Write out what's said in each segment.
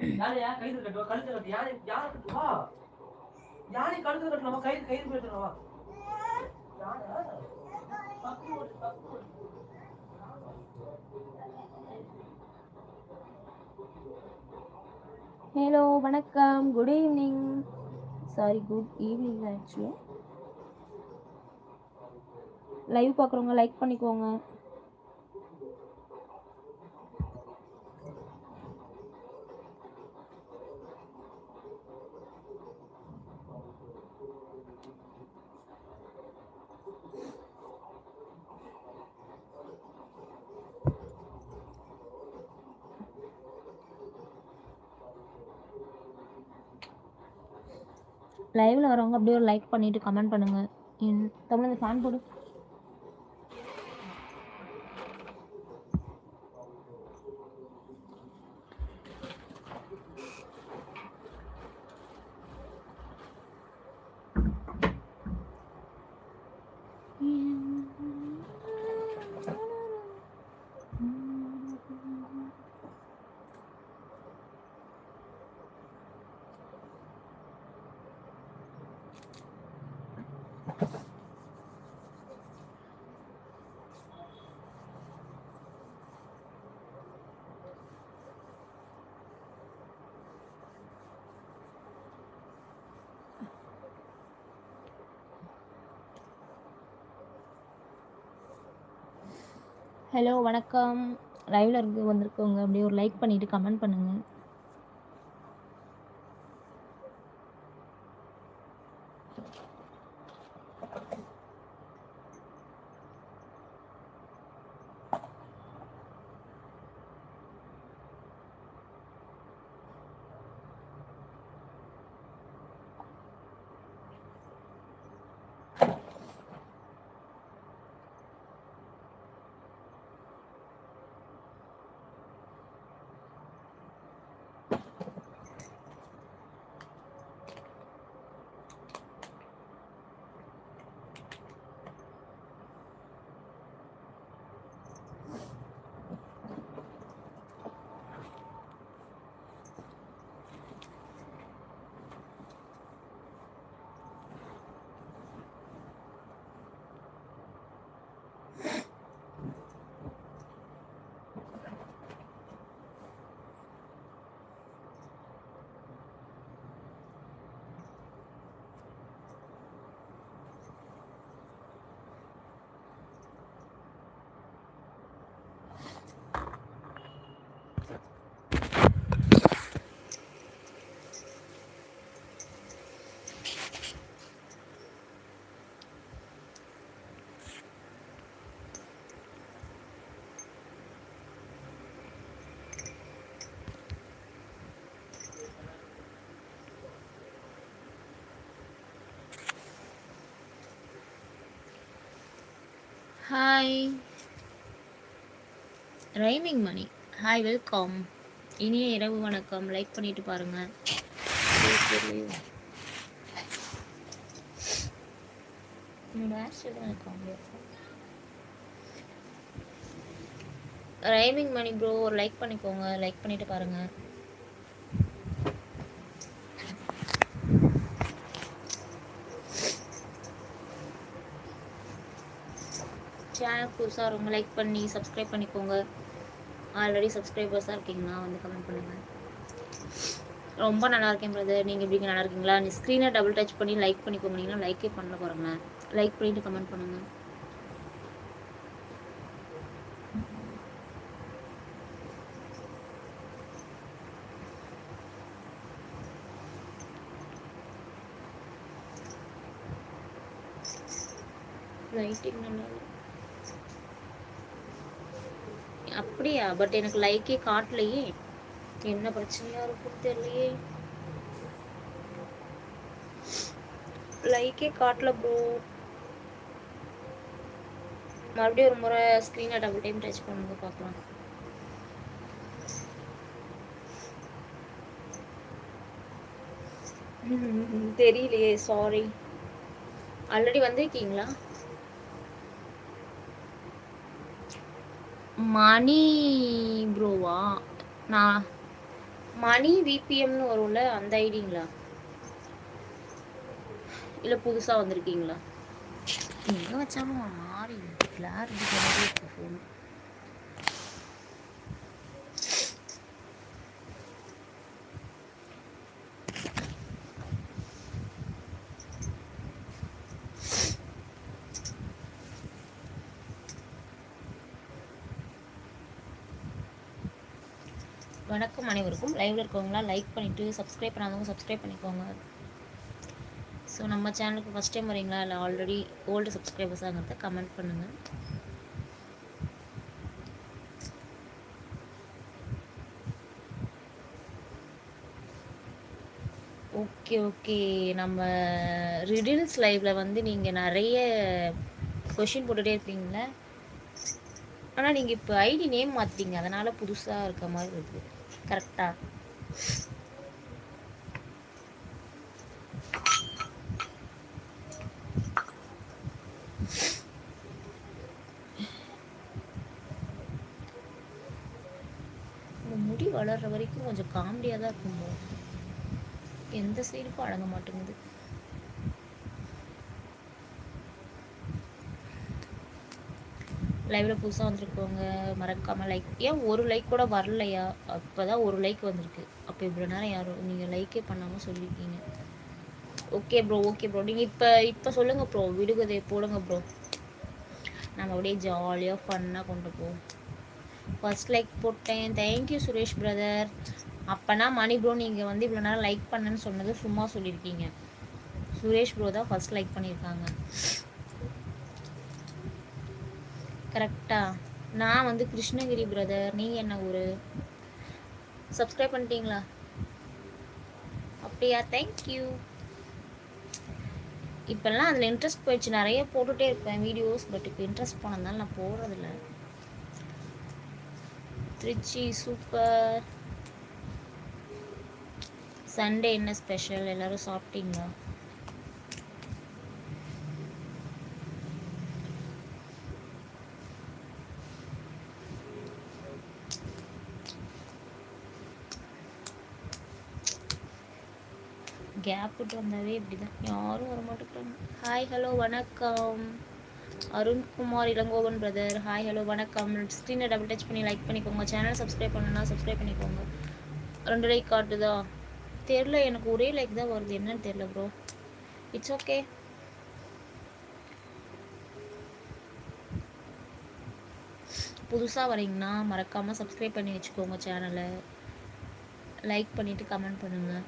யாரையா கைது கட்டுவா? கழுத்து கட்டு. கட்டுவா? கழுத்து ஹலோ வணக்கம். Good evening sorry good evening actually live பார்க்குறவங்க லைக் பண்ணிக்கோங்க. லைவ்ல வரவங்க அப்படியே ஒரு லைக் பண்ணிட்டு கமெண்ட் பண்ணுங்க. தமிழ் இந்த ஃபேன் போடு. ஹலோ வணக்கம். லைவில் இருக்கு வந்திருக்கவங்க அப்படியே ஒரு லைக் பண்ணிவிட்டு கமெண்ட் பண்ணுங்கள் hi rhyming Mani hi welcome இனிய இரவு வணக்கம். லைக் பண்ணிட்டு பாருங்க. ரைமிங் மணி ப்ரோ ஒரு லைக் பண்ணிக்கோங்க. லைக் பண்ணிட்டு பாருங்கள் சேனல் புதுசாக ரொம்ப லைக் பண்ணி சப்ஸ்கிரைப் பண்ணிக்கோங்க. ஆல்ரெடி சப்ஸ்கிரைபர்ஸாக இருக்கீங்கன்னா வந்து கமெண்ட் பண்ணுங்கள் ரொம்ப நல்லா இருக்கேன் பிரதர் நீங்கள் எப்படி நல்லா இருக்கீங்களா? நீ ஸ்க்ரீனை டபுள் டச் பண்ணி லைக் பண்ணிக்கோங்க நீங்கள் லைக்கே பண்ண போகிறேங்க லைக் பண்ணிட்டு கமெண்ட் பண்ணுங்கள் லைட்டிங் நல்லா இல்லை அப்படியா? பட் எனக்கு லைக்கே காட்டலையே. என்ன பிரச்சனையா இருக்கும் தெரியலையே. லைக்கே காட்டல ப்ரோ மறுபடியும் ஒரு முறை ஸ்க்ரீனை டபுள் டைம் டச் பண்ணுங்க பார்க்கலாம். தெரியலையே சாரி ஆல்ரெடி வந்திருக்கீங்களா? மணி ப்ரோவா? நான் மணி விபிஎம்னு வரும்ல அந்த ஐடிங்களா? இல்லை புதுசாக வந்திருக்கீங்களா? எங்கே வச்சாலும் மாறி கிளாரிட்டி ஃபோன் வணக்கம் அனைவருக்கும். லைவ்ல இருக்கவங்களாம் லைக் பண்ணிட்டு சப்ஸ்கிரைப் பண்ணாதவங்க சப்ஸ்கிரைப் பண்ணிக்கோங்க. ஸோ நம்ம சேனலுக்கு ஃபஸ்ட் டைம் வரீங்களா? இல்லை ஆல்ரெடி ஓல்டு சப்ஸ்கிரைபர்ஸாங்கிறத கமெண்ட் பண்ணுங்கள் ஓகே ஓகே நம்ம ரிடில்ஸ் லைவ்ல வந்து நீங்கள் நிறைய கொஷின் போட்டுகிட்டே இருப்பீங்களே? ஆனால் நீங்கள் இப்போ ஐடி நேம் மாற்றிட்டீங்க அதனால் புதுசாக இருக்க மாதிரி இருக்குது கரெக்டாக இந்த முடி வளர்ற வரைக்கும் கொஞ்சம் காமெடியாக தான் இருக்கும்? எந்த சைடுக்கும் அடங்க மாட்டேங்குது. லைவ்ல புதுசாக வந்திருக்கவங்க மறக்காம லைக் ஏன் ஒரு லைக் கூட வரலையா? அப்பதான் ஒரு லைக் வந்திருக்கு. அப்போ இவ்வளோ நேரம் யாரும் நீங்கள் லைக்கே பண்ணாமல் சொல்லியிருக்கீங்க ஓகே ப்ரோ ஓகே ப்ரோ நீங்கள் இப்போ இப்போ சொல்லுங்கள் ப்ரோ விடுகதை போடுங்க ப்ரோ நம்ம அப்படியே ஜாலியாக ஃபன்னாக கொண்டு போவோம். ஃபர்ஸ்ட் லைக் போட்டேன். தேங்க்யூ சுரேஷ் பிரதர் அப்போனா மணி ப்ரோ நீங்கள் வந்து இவ்வளோ நேரம் லைக் பண்ணேன்னு சொன்னது சும்மா சொல்லியிருக்கீங்க சுரேஷ் ப்ரோ தான் ஃபர்ஸ்ட் லைக் பண்ணியிருக்காங்க. கரெக்டா. நான் வந்து கிருஷ்ணகிரி பிரதர் நீங்கள் என்ன ஊர்? சப்ஸ்கிரைப் பண்ணிட்டீங்களா? அப்படியா? தேங்க்யூ இப்போல்லாம் அதில் இன்ட்ரெஸ்ட் போயிடுச்சு. நிறைய போட்டுகிட்டே இருப்பேன் வீடியோஸ் பட் இப்போ இன்ட்ரெஸ்ட் போனதுனால நான் போடுறதில்ல. திருச்சி சூப்பர் சண்டே என்ன ஸ்பெஷல் எல்லோரும் சாப்பிட்டீங்களா? கேப் விட்டு வந்தாவே இப்படி தான் யாரும் வர மாட்டேங்கிறாங்க ஹாய் ஹலோ வணக்கம். Arunkumar Ilangovan brother hi hello வணக்கம். ஸ்க்ரீனை டபுள் டச் பண்ணி லைக் பண்ணிக்கோங்க. சேனல் சப்ஸ்கிரைப் பண்ணனா சப்ஸ்கிரைப் பண்ணிக்கோங்க. ரெண்டு லைக் காட்டுதா தெரில எனக்கு ஒரே லைக் தான் வருது. என்னன்னு தெரில ப்ரோ இட்ஸ் ஓகே புதுசாக வரீங்கன்னா மறக்காமல் சப்ஸ்கிரைப் பண்ணி வச்சுக்கோங்க சேனலை லைக் பண்ணிவிட்டு கமெண்ட் பண்ணுங்கள்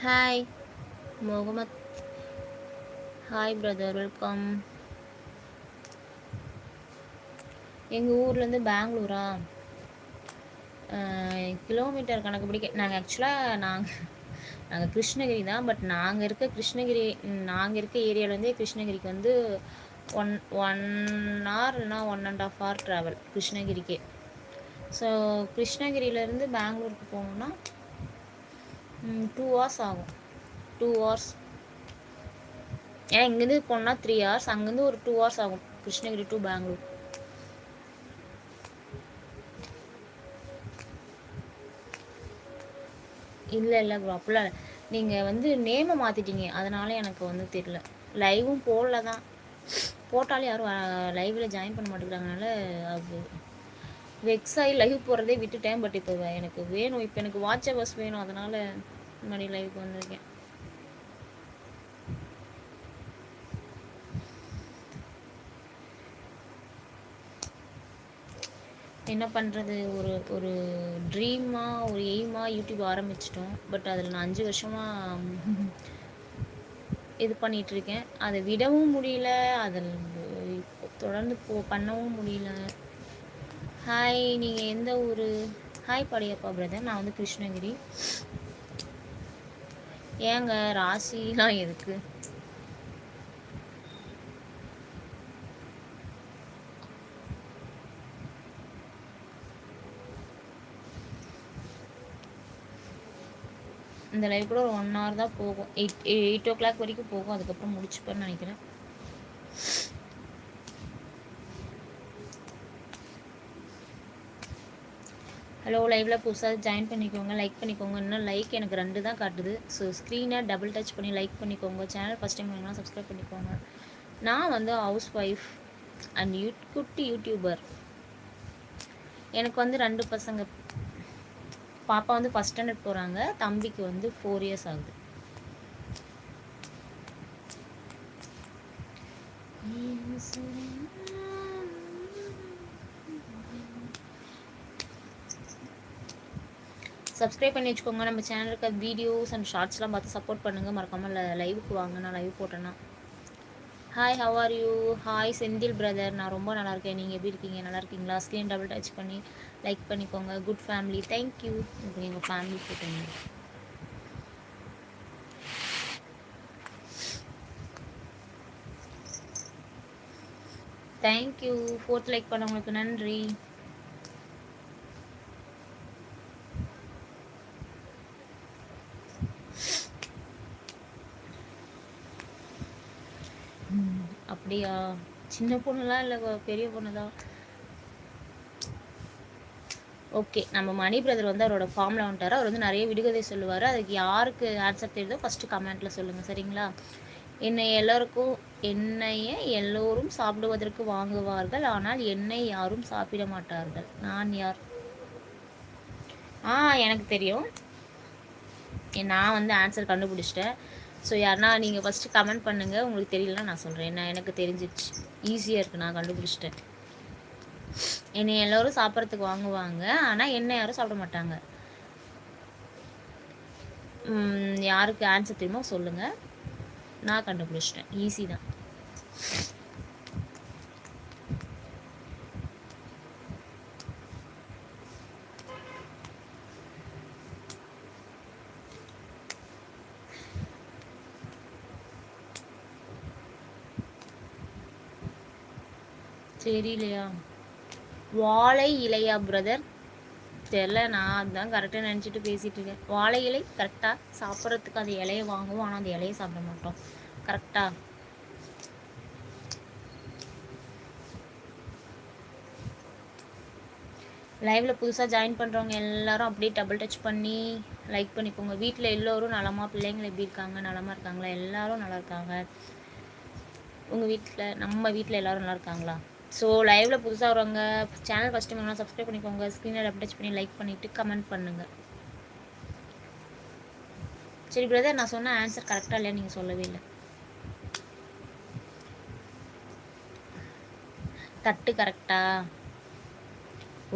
hi Mohammed hi brother welcome எங்கள் ஊர்லேருந்து பெங்களூரா? கிலோமீட்டர் கணக்கு பிடிக்க நாங்கள் ஆக்சுவலாக நாங்கள் நாங்கள் கிருஷ்ணகிரி தான் பட் நாங்கள் இருக்க கிருஷ்ணகிரி நாங்கள் இருக்க ஏரியாவிலேருந்தே கிருஷ்ணகிரிக்கு வந்து ஒன் ஒன் ஹவர் இல்லைனா one and half hour travel கிருஷ்ணகிரிக்கே. So கிருஷ்ணகிரியிலேருந்து பெங்களூருக்கு போகணுன்னா டூ ஹவர்ஸ் ஆகும். டூ ஹவர்ஸ் ஏன்னா இங்கேருந்து போனால் த்ரீ ஹவர்ஸ் அங்கேருந்து ஒரு டூ ஹவர்ஸ் ஆகும் கிருஷ்ணகிரி டு பெங்களூர். இல்லை இல்லை ப்ரோ அப்படிலாம் இல்லை. நீங்கள் வந்து நேமை மாற்றிட்டீங்க அதனால எனக்கு வந்து தெரியல. லைவும் போடல தான் போட்டாலும் யாரும் லைவில் ஜாயின் பண்ண மாட்டேங்கிறாங்கனால அது வெக்ஸ் ஆகி லைவ் போடுறதே விட்டுட்டேன் பட் இப்போ எனக்கு வேணும். இப்போ எனக்கு வாட்ச் அவர்ஸ் வேணும். அதனால் முன்னாடி லைவுக்கு வந்திருக்கேன். என்ன பண்ணுறது ஒரு ஒரு ட்ரீமாக ஒரு எய்மாக யூடியூப் ஆரம்பிச்சிட்டோம். பட் அதில் நான் அஞ்சு வருஷமாக இது பண்ணிகிட்ருக்கேன் அதை விடவும் முடியல. அதில் தொடர்ந்து போ பண்ணவும் முடியல. ஹாய் நீங்கள் எந்த ஊர்? ஹாய் படையப்பா பிரதர் நான் வந்து கிருஷ்ணகிரி. ஏங்க ராசிலாம் எதுக்கு? இந்த லைவ் கூட ஒரு ஒன் ஹவர் தான் போகும். எயிட் எயிட் ஓ கிளாக் வரைக்கும் போகும். அதுக்கப்புறம் முடிச்சுப்பேன்னு நினைக்கிறேன். ஹலோ லைவில் புதுசாக ஜாயின் பண்ணிக்கோங்க லைக் பண்ணிக்கோங்க. இன்னும் லைக் எனக்கு ரெண்டு தான் காட்டுது. ஸோ ஸ்க்ரீனை டபுள் டச் பண்ணி லைக் பண்ணிக்கோங்க. சேனல் ஃபஸ்ட் டைம் வேணும்னா சப்ஸ்கிரைப் பண்ணிக்கோங்க. நான் வந்து ஹவுஸ் ஒய்ஃப் அண்ட் யூ குட்டி யூடியூபர் எனக்கு வந்து ரெண்டு பசங்க. பாப்பா வந்து ஃபஸ்ட் ஸ்டாண்டர்ட் போகிறாங்க தம்பிக்கு வந்து ஃபோர் இயர்ஸ் ஆகுது. சப்ஸ்கிரைப் பண்ணி வச்சுக்கோங்க. நம்ம சேனலுக்கு வீடியோஸ் அண்ட் ஷார்ட்ஸ்லாம் பார்த்து சப்போர்ட் பண்ணுங்கள் மறக்காமல் லைவுக்கு வாங்க. நான் லைவ் போட்டேன்னா. Hi how are you hi Senthil brother நான் ரொம்ப நல்லா இருக்கேன். நீங்கள் எப்படி இருக்கீங்க? நல்லா இருக்கீங்களா? ஸ்க்ரீன் டபுள் டச் பண்ணி லைக் பண்ணிக்கோங்க. குட் ஃபேமிலி தேங்க்யூ எங்கள் ஃபேமிலி போட்டுங்க. தேங்க்யூ ஃபோர்த் லைக் பண்ணவங்களுக்கு நன்றி. அப்படியா? சின்ன பொண்ணுலாம் இல்லை பெரிய பொண்ணு தான் ஓகே நம்ம மணி பிரதர் வந்து அவரோட ஃபார்மில் வந்துட்டார். அவர் வந்து நிறைய விடுகதை சொல்லுவார். அதுக்கு யாருக்கு ஆன்சர் தெரியுதோ ஃபஸ்ட்டு கமெண்ட்டில் சொல்லுங்கள் சரிங்களா? என்னை எல்லோருக்கும் என்னைய எல்லோரும் சாப்பிடுவதற்கு வாங்குவார்கள் ஆனால் என்னை யாரும் சாப்பிட மாட்டார்கள். நான் யார்? ஆ எனக்கு தெரியும். நான் வந்து ஆன்சர் கண்டுபிடிச்சிட்டேன். ஸோ யாருனா நீங்கள் ஃபஸ்ட்டு கமெண்ட் பண்ணுங்கள் உங்களுக்கு தெரியலனா நான் சொல்கிறேன் நான் எனக்கு தெரிஞ்சிச்சு ஈஸியாக இருக்குது நான் கண்டுபிடிச்சிட்டேன். என்னை எல்லோரும் சாப்பிட்றதுக்கு வாங்குவாங்க. ஆனால் என்ன யாரும் சாப்பிட மாட்டாங்க. யாருக்கு ஆன்சர் தெரியுமோ சொல்லுங்கள் நான் கண்டுபிடிச்சிட்டேன். ஈஸி தான். தெரியலையா? வாழை இலையா பிரதர் தெரில நான் அதுதான் கரெக்டாக நினச்சிட்டு பேசிகிட்டு இருக்கேன். வாழை இலை கரெக்டாக சாப்பிட்றதுக்கு அந்த இலையை வாங்குவோம். ஆனால் அந்த இலையை சாப்பிட மாட்டோம். கரெக்டாக லைவ்ல புதுசாக ஜாயின் பண்ணுறவங்க எல்லாரும் அப்படியே டபுள் டச் பண்ணி லைக் பண்ணிக்கோங்க. வீட்டில் எல்லோரும் நலமாக பிள்ளைங்களை எப்படி இருக்காங்க? நலமாக இருக்காங்களா? எல்லாரும் நல்லா இருக்காங்க. உங்கள் வீட்டில் நம்ம வீட்டில் எல்லோரும் நல்லா இருக்காங்களா? ஸோ லைவில் புதுசாக வரவங்க சேனல் ஃபஸ்ட் டைம் வேணால் சப்ஸ்கிரைப் பண்ணிக்கோங்க. ஸ்க்ரீனில் டச் பண்ணி லைக் பண்ணிவிட்டு கமெண்ட் பண்ணுங்கள் சரி பிரதர் நான் சொன்ன ஆன்சர் கரெக்டாக இல்லையா நீங்கள் சொல்லவே இல்லை. தட்டு கரெக்டா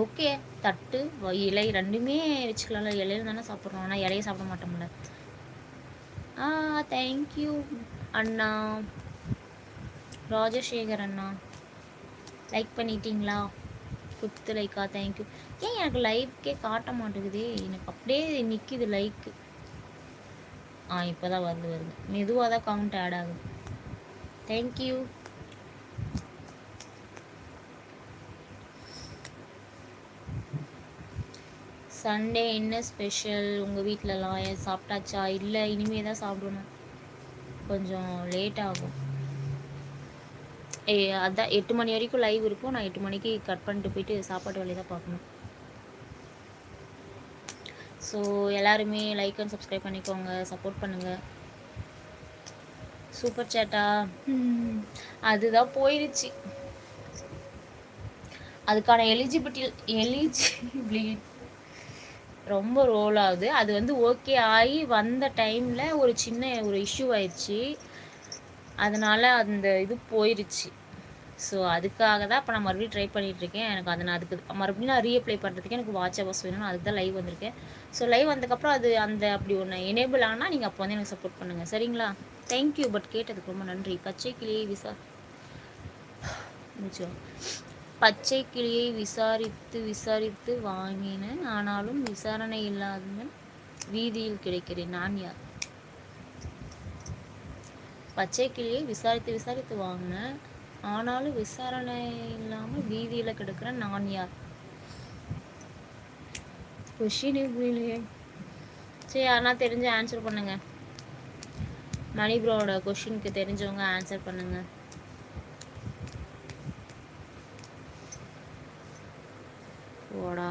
ஓகே தட்டு இலை ரெண்டுமே வச்சுக்கலாம்ல. இலையில தானே சாப்பிட்றோம் ஆனால் இலையை சாப்பிட மாட்டோம்ல. ஆ தேங்க்யூ அண்ணா. ராஜசேகர் அண்ணா. லைக் பண்ணிட்டீங்களா? குத்து லைக்கா தேங்க்யூ ஏன் எனக்கு லைக்கே காட்ட மாட்டேங்குதே? எனக்கு அப்படியே நிற்கிது லைக்கு ஆ இப்போ தான் வருது வருது. மெதுவாக தான் கவுண்ட் ஆட் ஆகுது. தேங்க்யூ சண்டே என்ன ஸ்பெஷல் உங்கள் வீட்டிலலாம் சாப்பிட்டாச்சா? இல்லை இனிமே தான் சாப்பிடணும். கொஞ்சம் லேட் ஆகும். ஏ அதான் எட்டு மணி வரைக்கும் லைவ் இருக்கும். நான் எட்டு மணிக்கு கட் பண்ணிட்டு போயிட்டு சாப்பாட்டு வேலையை தான் பார்க்கணும். ஸோ எல்லாருமே லைக் அண்ட் சப்ஸ்கிரைப் பண்ணிக்கோங்க. சப்போர்ட் பண்ணுங்கள் சூப்பர் சேட்டா அதுதான் போயிடுச்சு அதுக்கான எலிஜிபிலிட்டி எலிஜிபிலி ரொம்ப ரோல் ஆகுது. அது வந்து ஓகே ஆகி வந்த டைமில் ஒரு சின்ன ஒரு இஷ்யூ ஆயிடுச்சு. அதனால் அந்த இது போயிடுச்சு ஸோ அதுக்காக தான் இப்போ நான் மறுபடியும் ட்ரை பண்ணிகிட்ருக்கேன் எனக்கு அதை நான் அதுக்கு மறுபடியும் நான் ரீஅப்ளை பண்ணுறதுக்கு எனக்கு வாட்ச் அவர்ஸ் வேணும். அதுக்கு தான் லைவ் வந்திருக்கேன். ஸோ லைவ் வந்ததுக்கப்புறம் அது அந்த அப்படி ஒன்று எனேபிள் ஆனால் நீங்கள் அப்போ வந்து எனக்கு சப்போர்ட் பண்ணுங்கள் சரிங்களா? தேங்க்யூ பட் கேட்டதுக்கு ரொம்ப நன்றி. பச்சை கிளியை விசா பச்சை கிளியை விசாரித்து விசாரித்து வாங்கினேன். ஆனாலும் விசாரணை இல்லாதவன் வீதியில் கிடைக்கிறேன். நான் யார்? பச்சை கிளியை விசாரித்து விசாரித்து வாங்கினேன். ஆனாலும் விசாரணை இல்லாமல் வீதியில் கிடக்கிற நான் யார்? கொஷின் புரியலையே. சரி யாருனா தெரிஞ்சு ஆன்சர் பண்ணுங்க. மணி ப்ரோட கொஷினுக்கு தெரிஞ்சவங்க ஆன்சர் பண்ணுங்க. போடா.